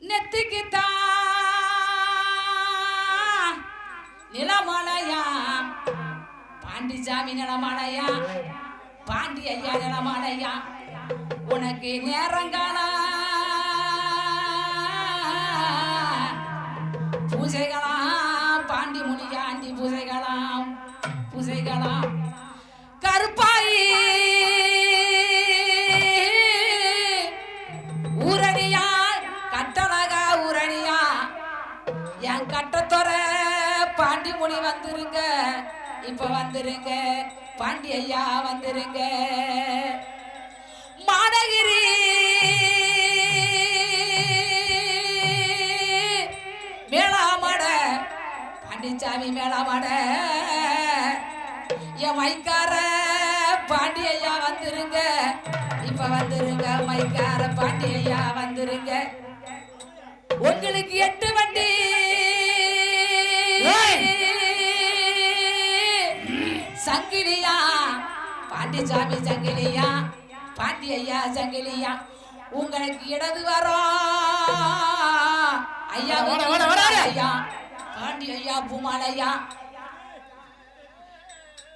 நெத்திக்குத்தான். நிலமலையா? பாண்டிச்சாமி நிலமலையா? பாண்டி ஐயா நிலமலையா? உனக்கு நேரங்களா? பூஜைகளாம் பாண்டி முனியாண்டி பூஜைகளாம் பூஜைகளாம் இப்ப வந்துருங்க பாண்டி ஐயா வந்துருங்க மாடகிரி மேளாமட. பாண்டிச்சாமி மேளாமட. என் மைக்கார பாண்டி ஐயா வந்துருங்க இப்ப வந்துருங்க மைக்கார பாண்டி ஐயா வந்துருங்க உங்களுக்கு எட்டு வண்டி. சங்கிலியா பாண்டிச்சாமி சங்கிலியா பாண்டி ஐயா சங்கிலியா உங்களுக்கு இடது வரோம் ஐயா. ஐயா. பாண்டி ஐயா பூமாலையா?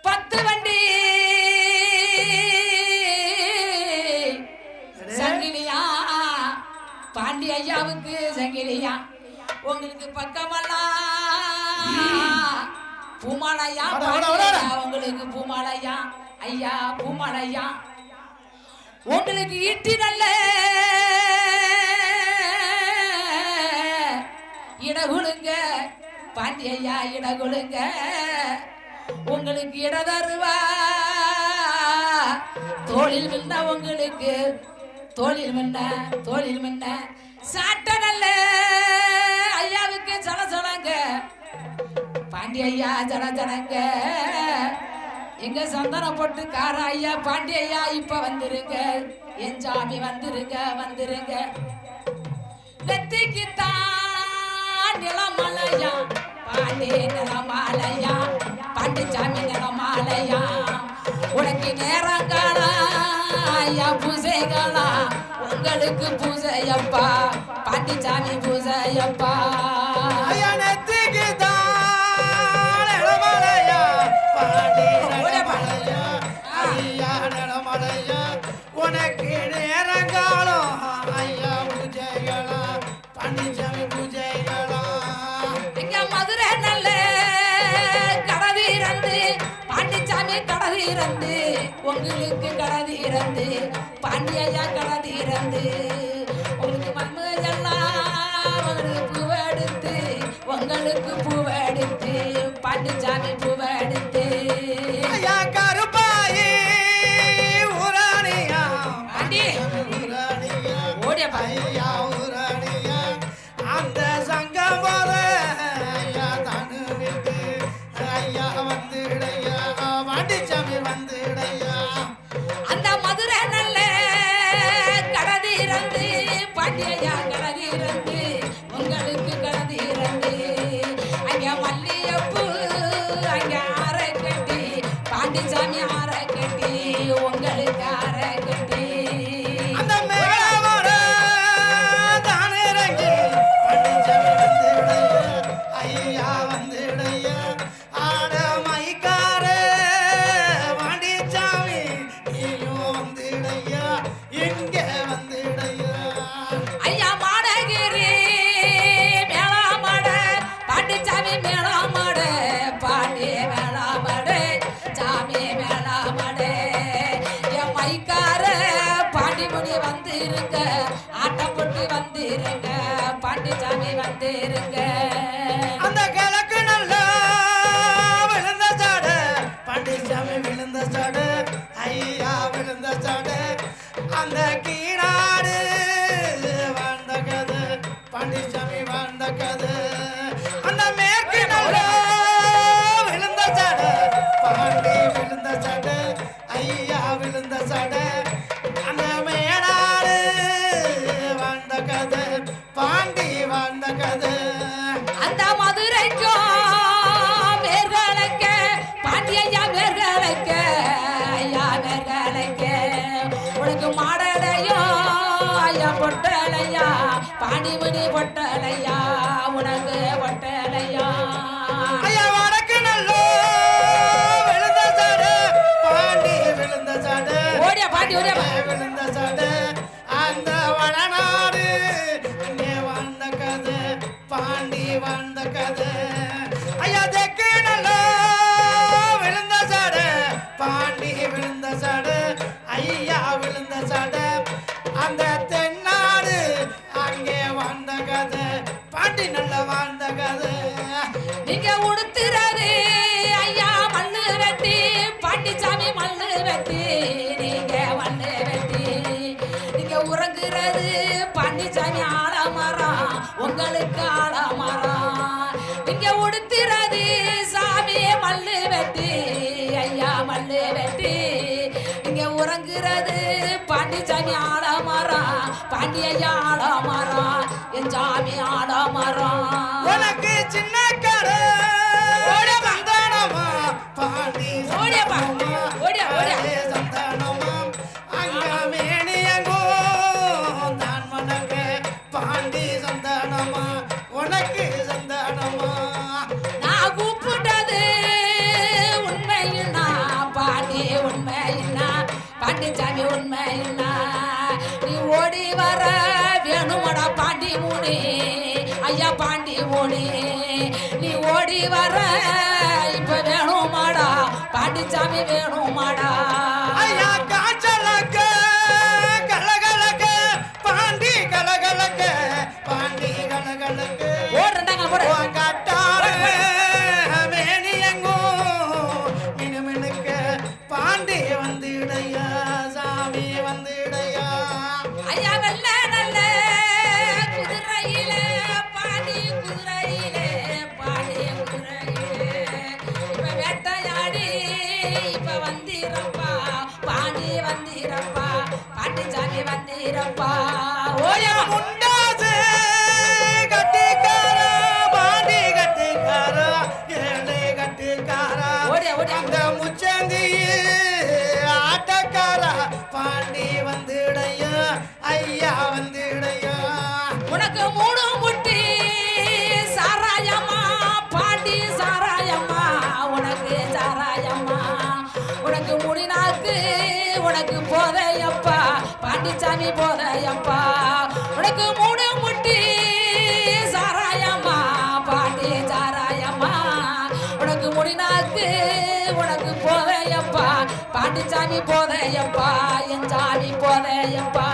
பத்து வண்டி. சங்கிலியா பாண்டி ஐயாவுக்கு சங்கிலியா உங்களுக்கு பக்கமெல்லாம் பூமாலையா உங்களுக்கு பூமாலையா? ஐயா பூமாலையா? உங்களுக்கு ஈட்டி நல்ல இடகுழுங்க பாண்டி ஐயா இடகுழுங்க. உங்களுக்கு இட தருவா. தோளில் மின்ன உங்களுக்கு தோளில் மின்ன தோளில் மின்ன சாட்ட நல்ல பாண்டி ஐயா ஜன ஜனங்க. எங்க சந்தன போட்டு கார ஐயா பாண்டி ஐயா இப்ப வந்துருங்க. என் சாமி வந்துருங்க வந்துருங்க. நெத்திக்குத்தான் நிலமலையா? பாண்டி நிலமாலையா? பாண்டி சாமி நிலமாலையா? உனக்கு நேரங்களா ஐயா பூசைகளா உங்களுக்கு பூசையப்பா பாண்டி சாமி பூசையப்பா உங்களுக்கு இறந்து பாண்டியா கடதீரந்து உங்களுக்கு மன்மதெல்லாம் உங்களுக்கு பூவெடுத்து உங்களுக்கு பூவெடுத்து பாண்டிச்சாமி பூவெடுத்து சேருங்க அந்த கிழக்கு நல்லா விழுந்த சாடு பண்டிசாமி விழுந்த சாடு ஐயா விழுந்த சாடு அந்த கீழா ஒட்டலையா பாடிபடி ஒட்டலையா உனக்கு ஒட்டலையா பாட்டி ஒரே மண்ணு வெட்டி நீங்க மண்ணு வெட்டி நீங்க உறங்குறது பழனிசாமி ஆலமரம் உங்களுக்கு ஆலமரம் நீங்க உடுத்துறது சாமி மண்ணு வெட்டி ஐயா மண்ணு வெட்டி நீங்க உறங்குறது பழனிசாமி ஆலமரம் பாண்டிய ஆலமரம் என் சாமி ஆலமரம் உனக்கு சின்ன பாண்டி சாமி உண்மை நீ ஓடி வர வேணுமடா பாண்டி மூணு ஐயா பாண்டி மூணு நீ ஓடி வர இப்ப வேணுமாடா பாண்டிச்சாமி வேணுமாடா. ஐயா காட்சி சாமி போதையப்பா உனக்கு மூணு முட்டி. சாராயம்மா பாட்டி சாராயம்மா. உனக்கு முடிநாக்கு உனக்கு போதையப்பா. பாட்டி சாமி போதையப்பா என் சாமி போதையப்பா.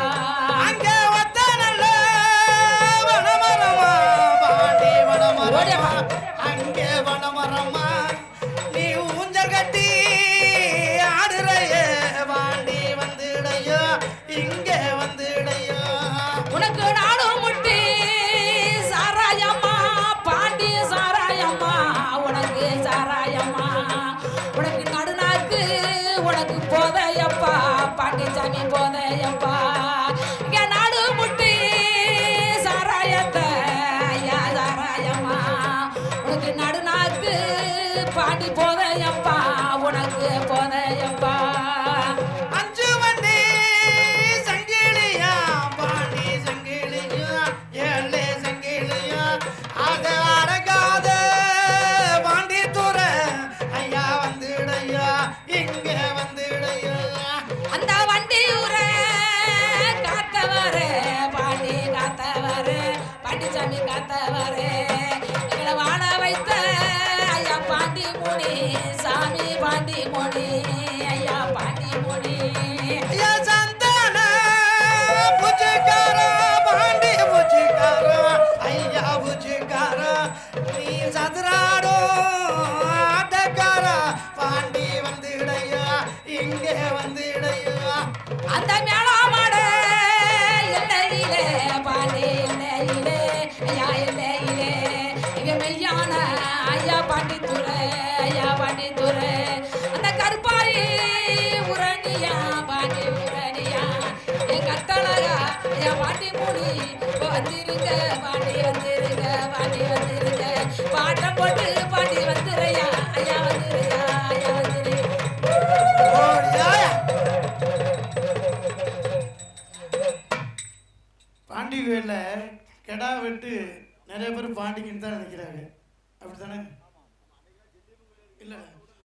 পালে நிறைய பேர் பாண்டிங்கன்னு தான் நினைக்கிறாங்க. அப்படித்தானே?